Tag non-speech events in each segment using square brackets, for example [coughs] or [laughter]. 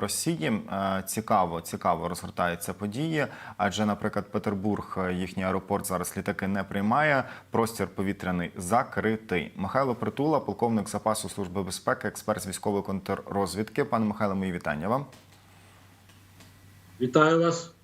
Росії. Е, Цікаво, цікаво розгортаються події. Адже, наприклад, Петербург, е, їхній аеропорт зараз літаки не приймає. Простір повітряний закритий. Михайло Притула, полковник запасу служби безпеки, експерт з військової контррозвідки. Пане Михайло, мої вітання вам. Вітаю вас.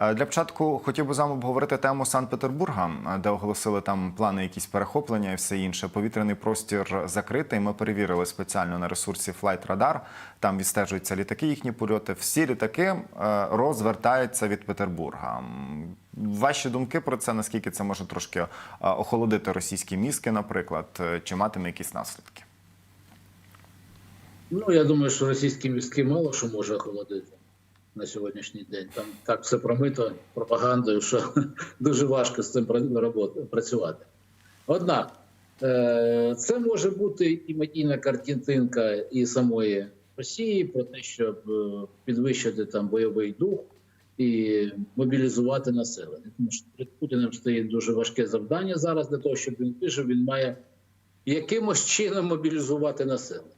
Е, Для початку хотів би з вами обговорити тему Санкт-Петербурга, е, де оголосили там плани якісь перехоплення і все інше. Повітряний простір закритий. Ми перевірили спеціально на ресурсі Flight Radar. Там відстежуються літаки, їхні польоти. Всі літаки е, розвертаються від Петербурга. Ваші думки про це? Наскільки це може трошки охолодити російські мізки, наприклад, чи матиме якісь наслідки? Ну я думаю, що російські мізки мало що може охолодити на сьогоднішній день. Там так все промито пропагандою, що [laughs] дуже важко з цим працювати. Однак е, це може бути і медійна картинка і самої Росії про те, щоб е, підвищити там бойовий дух і мобілізувати населення. Тому що перед Путіним стоїть дуже важке завдання зараз для того, щоб він вижив, він має якимось чином мобілізувати населення.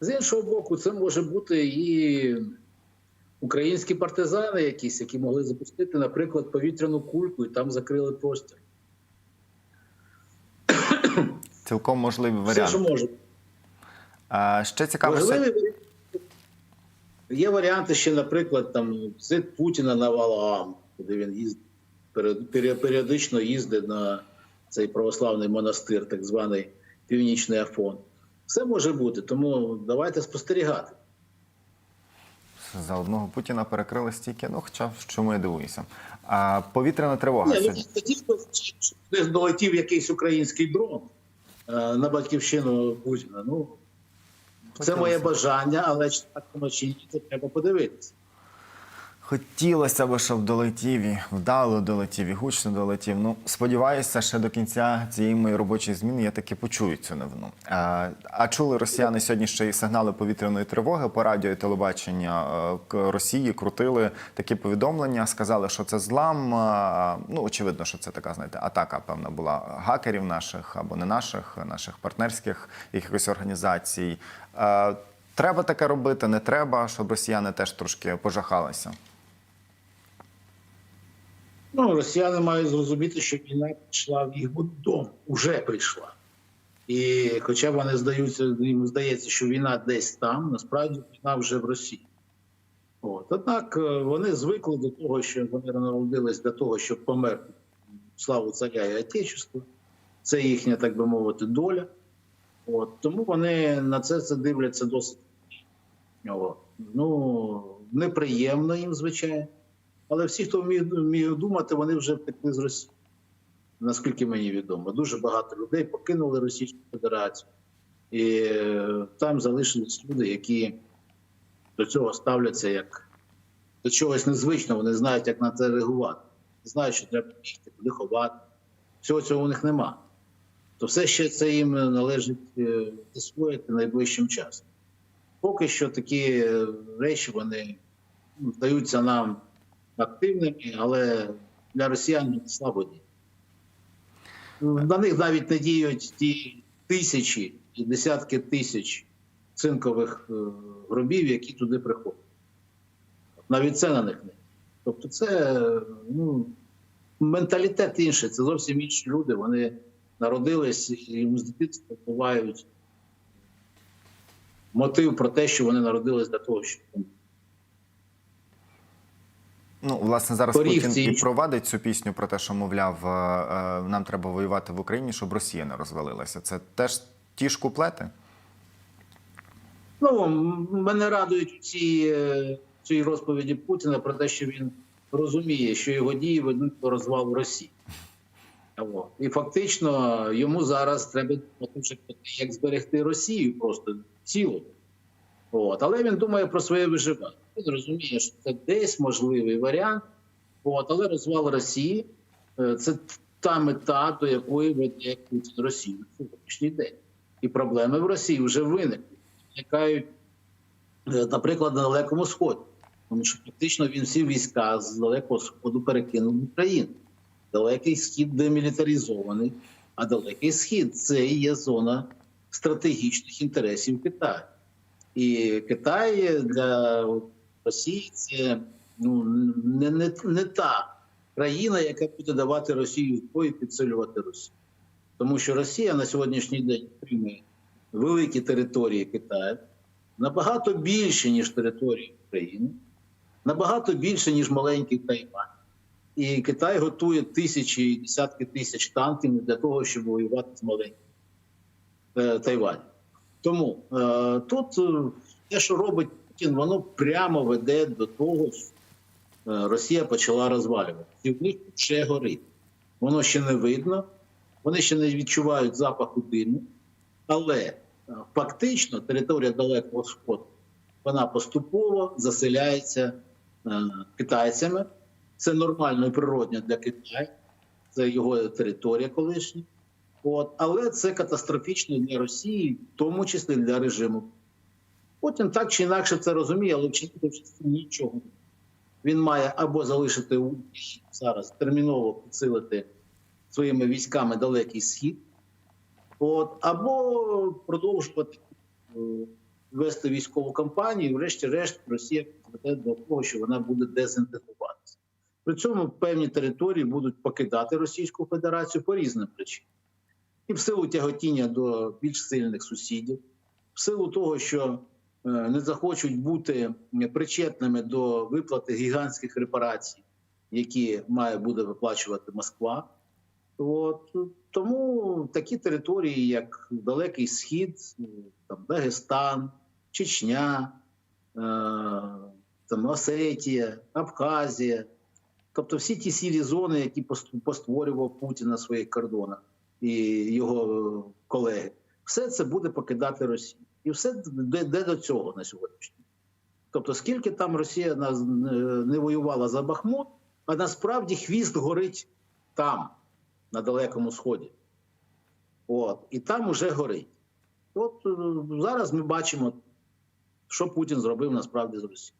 З іншого боку, це може бути і українські партизани, якісь, які могли запустити, наприклад, повітряну кульку і там закрили простір. [coughs] Цілком можливий Все, що може. Е, Ще цікаво. Можливі варіанти. Є варіанти ще, наприклад, там візит Путіна на Валаам, куди він їздить, період- період- періодично їздить на цей православний монастир, так званий Північний Афон. Все може бути, тому давайте спостерігати. За одного Путіна перекрили стільки, ну хоча в чому я дивуюся. А повітряна тривога Не, ну, сьогодні. тоді десь долетів якийсь український дрон е, на батьківщину Путіна. Ну, це моє бажання, але чи так воно чи ні, це треба подивитися. Хотілося б, щоб долетів і вдало долетів і гучно долетів. Ну, сподіваюся, ще до кінця цієї моєї робочої зміни я таки почую цю новину. А, а чули росіяни сьогодні ще й сигнали повітряної тривоги по радіо і телебачення е, Росії крутили такі повідомлення, сказали, що це злам. Ну, очевидно, що це така, знаєте, атака, певна, була гакерів наших або не наших, наших партнерських якихось організацій. Е, Треба таке робити, не треба, щоб росіяни теж трошки пожахалися. Ну, росіяни мають зрозуміти, що війна прийшла в їх дом, уже прийшла. І хоча вони здаються, їм здається, що війна десь там, насправді війна вже в Росії. От. Однак е, вони звикли до того, що вони народились для того, щоб померти славу царя і Отечества. Це їхня, так би мовити, доля. От. Тому вони на це, це дивляться досить. От. Ну, неприємно їм, звичайно. Але всі, хто вміє, вміє думати, вони вже втекли з Росії. Наскільки мені відомо, дуже багато людей покинули Російську Федерацію, і е, там залишились люди, які до цього ставляться як до чогось незвичного, вони знають, як на це реагувати. Знають, що треба бігти, куди ховати. Всього цього у них нема. То все ще це їм належить е, засвоїти найближчим часом. Поки що такі е, речі вони ну, здаються нам активними, але для росіян слабо. На них навіть не діють ті тисячі і десятки тисяч цинкових е, гробів, які туди приходять. Навіть це на них не. Тобто, це е, ну, менталітет інший, це зовсім інші люди. Вони народились і з дитинства бувають мотив про те, що вони народились для того, щоб Ну, власне, зараз Поріг Путін і провадить цю пісню про те, що, мовляв, е, е, нам треба воювати в Україні, щоб Росія не розвалилася. Це теж ті ж куплети? Ну, мене радують ці, е, ці розповіді Путіна про те, що він розуміє, що його дії ведуть до розвалу Росії. І фактично йому зараз треба як зберегти Росію просто цілу. От. Але він думає про своє виживання. Він розуміє, що це десь можливий варіант, от. але розвал Росії е, це та мета, до якої веде Путін Росію на сьогоднішній день. І проблеми в Росії вже виникли виникають, е, наприклад, на Далекому Сході. Тому що фактично він всі війська з Далекого Сходу перекинув в Україну. Далекий схід демілітаризований, а далекий схід це і є зона стратегічних інтересів Китаю. І Китай для Росії це ну, не, не, не та країна, яка буде давати Росію зброю і підсилювати Росію. Тому що Росія на сьогоднішній день отримує великі території Китаю, набагато більше, ніж території України, набагато більше, ніж маленький Тайвань. І Китай готує тисячі і десятки тисяч танків для того, щоб воювати з маленьким е, Тайванем. Тому е, тут е, те, що робить Путін, воно прямо веде до того, що е, Росія почала в них ще горить. Воно ще не видно, вони ще не відчувають запаху диму, але е, фактично територія Далекого Сходу вона поступово заселяється е, китайцями. Це нормально і природньо для Китаю, це його територія колишня. От, але це катастрофічно для Росії, в тому числі для режиму. Потім так чи інакше це розуміє, але вчинити нічого. Він має або залишити зараз терміново підсилити своїми військами далекий схід, от, або продовжувати е, вести військову кампанію, і врешті-решт Росія приведе до того, що вона буде дезінтегруватися. При цьому певні території будуть покидати Російську Федерацію по різним причинам. І в силу тяготіння до більш сильних сусідів, в силу того, що е, не захочуть бути причетними до виплати гігантських репарацій, які має буде виплачувати Москва. От, тому такі території, як Далекий Схід, там, Дагестан, Чечня, е, там, Осетія, Абхазія, тобто всі ті сірі зони, які постворював Путін на своїх кордонах і його колеги, все це буде покидати Росію. І все де, де до цього на сьогоднішній. день. Тобто, скільки там Росія не воювала за Бахмут, а насправді хвіст горить там, на Далекому Сході. От, і там уже горить. От е, зараз ми бачимо, що Путін зробив насправді з Росією.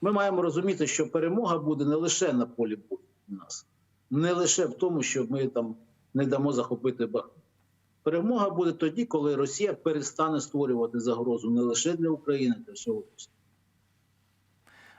Ми маємо розуміти, що перемога буде не лише на полі бою у нас, не лише в тому, що ми там не дамо захопити Бахмут. Перемога буде тоді, коли Росія перестане створювати загрозу не лише для України, а для всього світу.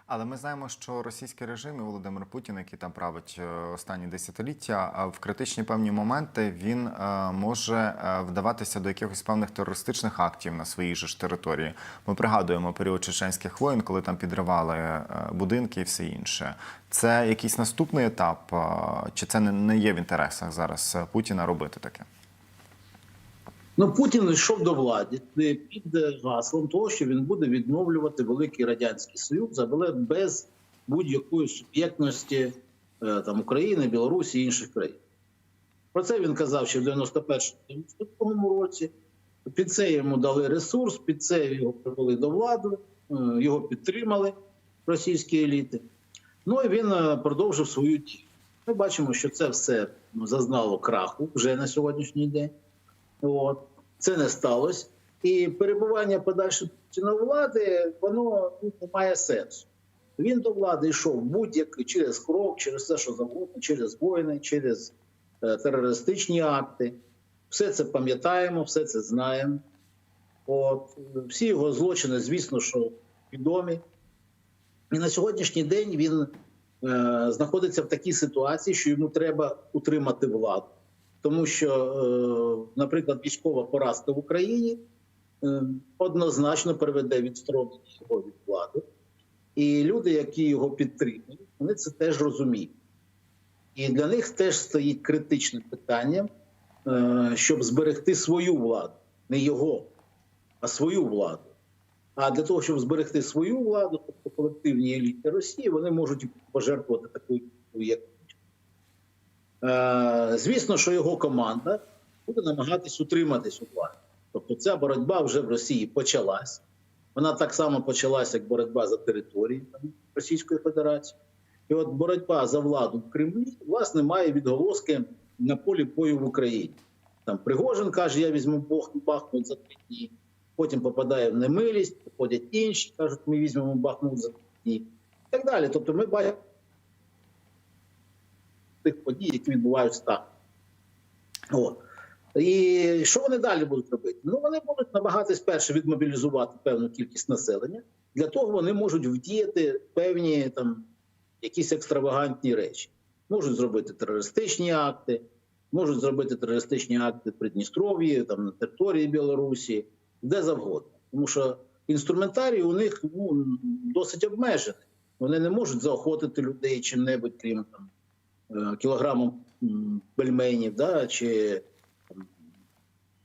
Але ми знаємо, що російський режим і Володимир Путін, який там править е, останні десятиліття, а в критичні певні моменти він е, може е, вдаватися до якихось певних терористичних актів на своїй же ж території. Ми пригадуємо період чеченських воєн, коли там підривали е, будинки і все інше. Це якийсь наступний етап, е, чи це не- є в інтересах зараз е, Путіна робити таке? Ну, Путін йшов до влади під е, гаслом того, що він буде відновлювати великий радянський союз, але без будь-якої суб'єктності е, там України, Білорусі і інших країн. Про це він казав ще в 91-92 році. Під це йому дали ресурс, під це його привели до влади, е, його підтримали російські еліти. Ну і він продовжив свою дію. Ми бачимо, що це все зазнало краху вже на сьогоднішній день. От. Це не сталося. І перебування подальше у влади, воно ну, не має сенсу. Він до влади йшов будь-який через крок, через все, що завгодно, через воїни, через е, терористичні акти. Все це пам'ятаємо, все це знаємо. От. Всі його злочини, звісно, що відомі. І на сьогоднішній день він е, знаходиться в такій ситуації, що йому треба утримати владу тому що, е, наприклад, військова поразка в Україні е, однозначно приведе відсторонення його від влади, і люди, які його підтримують, вони це теж розуміють. І для них теж стоїть критичне питання, е, щоб зберегти свою владу, не його, а свою владу. А для того, щоб зберегти свою владу, тобто колективні еліти Росії, вони можуть пожертвувати такою, як Звісно, що його команда буде намагатись утриматись у владі. Тобто ця боротьба вже в Росії почалась. Вона так само почалася, як боротьба за території Російської Федерації. І от боротьба за владу в Кремлі власне має відголоски на полі бою в Україні. Там Пригожин каже: Я візьму Бахмут за три дні. Потім попадає в немилість, приходять інші, кажуть, ми візьмемо Бахмут за три дні. І так далі. Тобто, ми бачимо тих подій, які відбуваються там. От. І що вони далі будуть робити? Ну вони будуть намагатись перше відмобілізувати певну кількість населення. Для того вони можуть вдіяти певні там якісь екстравагантні речі. Можуть зробити терористичні акти, можуть зробити терористичні акти в Придністров'ї, там на території Білорусі, де завгодно. Тому що інструментарій у них ну, досить обмежений. Вони не можуть заохотити людей чим-небудь, крім там, кілограмом пельменів, да, чи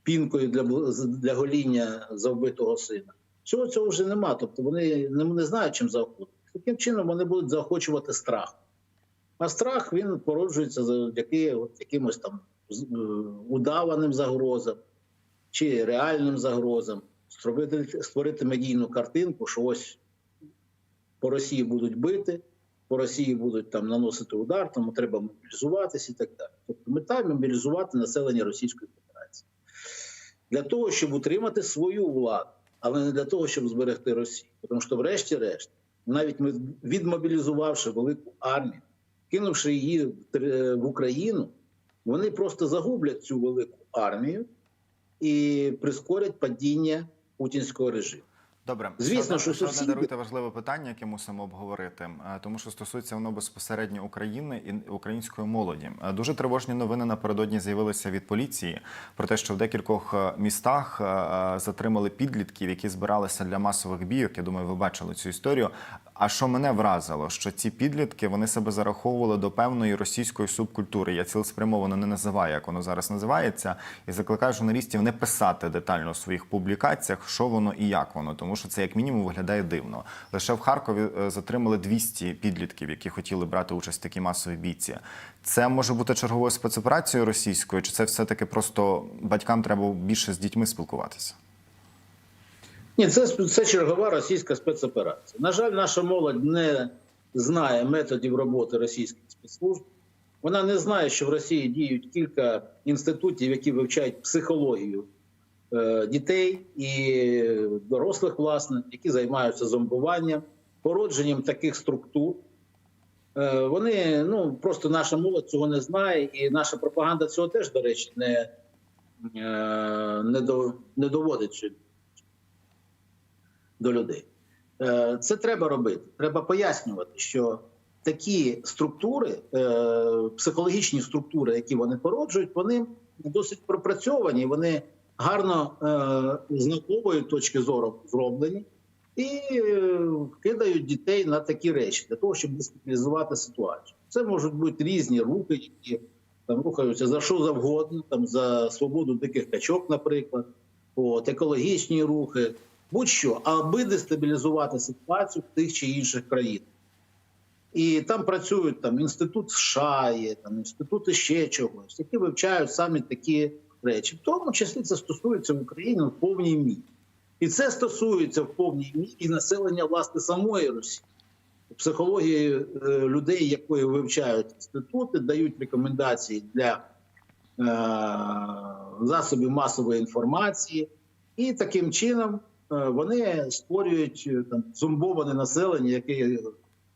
пінкою для, для гоління за вбитого сина. Всього цього вже нема. Тобто вони не, не знають, чим заохотити. Таким чином вони будуть заохочувати страх. А страх він породжується завдяки от якимось там е, удаваним загрозам чи реальним загрозам. Створити, створити медійну картинку, що ось по Росії будуть бити, по Росії будуть там наносити удар, тому треба мобілізуватися і так далі. Тобто мета мобілізувати населення Російської Федерації для того, щоб утримати свою владу, але не для того, щоб зберегти Росію. Тому що, врешті-решт, навіть ми відмобілізувавши велику армію, кинувши її в в Україну, вони просто загублять цю велику армію і прискорять падіння путінського режиму. Добре, Звісно, що ще одне даруйте важливе питання, яке мусимо обговорити, е, тому що стосується воно безпосередньо України і української молоді. Е, Дуже тривожні новини напередодні з'явилися від поліції про те, що в декількох е, містах затримали підлітків, які збиралися для масових бійок. Я думаю, ви бачили цю історію. А що мене вразило, що ці підлітки вони себе зараховували до певної російської субкультури. Я цілеспрямовано не називаю, як воно зараз називається, і закликаю журналістів не писати детально у своїх публікаціях, що воно і як воно, тому що це як мінімум виглядає дивно. Лише в Харкові е, затримали 200 підлітків, які хотіли брати участь в такій масовій бійці. Це може бути черговою спецоперацією російською, чи це все таки просто батькам треба більше з дітьми спілкуватися? Ні, це, це чергова російська спецоперація. На жаль, наша молодь не знає методів роботи російських спецслужб. Вона не знає, що в Росії діють кілька інститутів, які вивчають психологію е, дітей і дорослих, власне, які займаються зомбуванням, породженням таких структур. Е, вони ну просто наша молодь цього не знає, і наша пропаганда цього теж, до речі, не, е, не, до, не доводить до людей. Е, Це треба робити. Треба пояснювати, що такі структури, е, психологічні структури, які вони породжують, вони досить пропрацьовані, вони гарно е, з наукової точки зору зроблені і кидають дітей на такі речі для того, щоб дестабілізувати ситуацію. Це можуть бути різні рухи, які там рухаються за що завгодно, там за свободу диких качок, наприклад, от, екологічні рухи, будь-що, аби дестабілізувати ситуацію в тих чи інших країнах. І там працюють там інститут США, є, там інститути ще чогось, які вивчають самі такі речі. В тому числі це стосується в Україні в повній мірі. І це стосується в повній мірі населення власне самої Росії. Психології е, людей, якої вивчають інститути, дають рекомендації для е, засобів масової інформації, і таким чином вони створюють е, там зомбоване населення, яке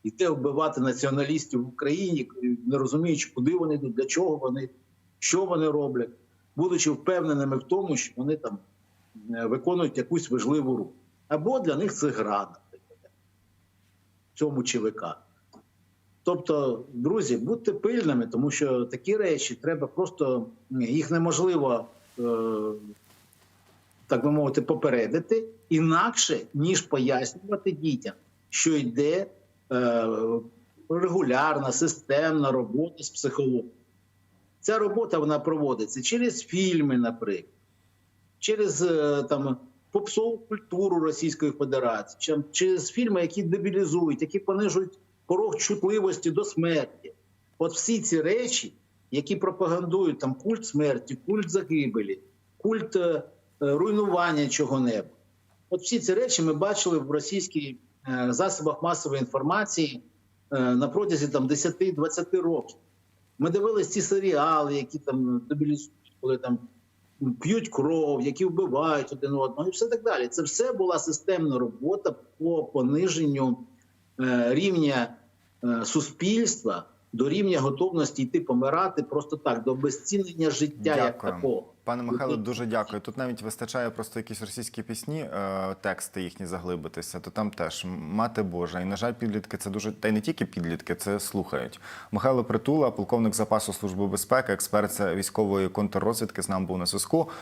йде вбивати націоналістів в Україні, не розуміючи, куди вони йдуть, для чого вони, що вони роблять, будучи впевненими в тому, що вони там е, виконують якусь важливу роль. Або для них це гра, наприклад, цьому ЧВК. Тобто, друзі, будьте пильними, тому що такі речі треба просто їх неможливо, е, так би мовити, попередити інакше, ніж пояснювати дітям, що йде е, регулярна, системна робота з психологом. Ця робота вона проводиться через фільми, наприклад, через е, там попсову культуру Російської Федерації, через фільми, які дебілізують, які понижують порог чутливості до смерті. От всі ці речі, які пропагандують там культ смерті, культ загибелі, культ е, е, руйнування чого-небудь. От всі ці речі ми бачили в російських е, засобах масової інформації е, на протязі там 10-20 років. Ми дивилися ці серіали, які там коли там п'ють кров, які вбивають один одного, і все так далі. Це все була системна робота по пониженню е, рівня суспільства до рівня готовності йти помирати просто так, до обезцінення життя як такого. Пане Михайло, дуже дякую. Тут навіть вистачає просто якісь російські пісні, е, тексти їхні заглибитися, то там теж мати Божа. І, на жаль, підлітки це дуже та й не тільки підлітки, це слухають. Михайло Притула, полковник запасу Служби безпеки, експерт з військової контррозвідки, з нами був на зв'язку.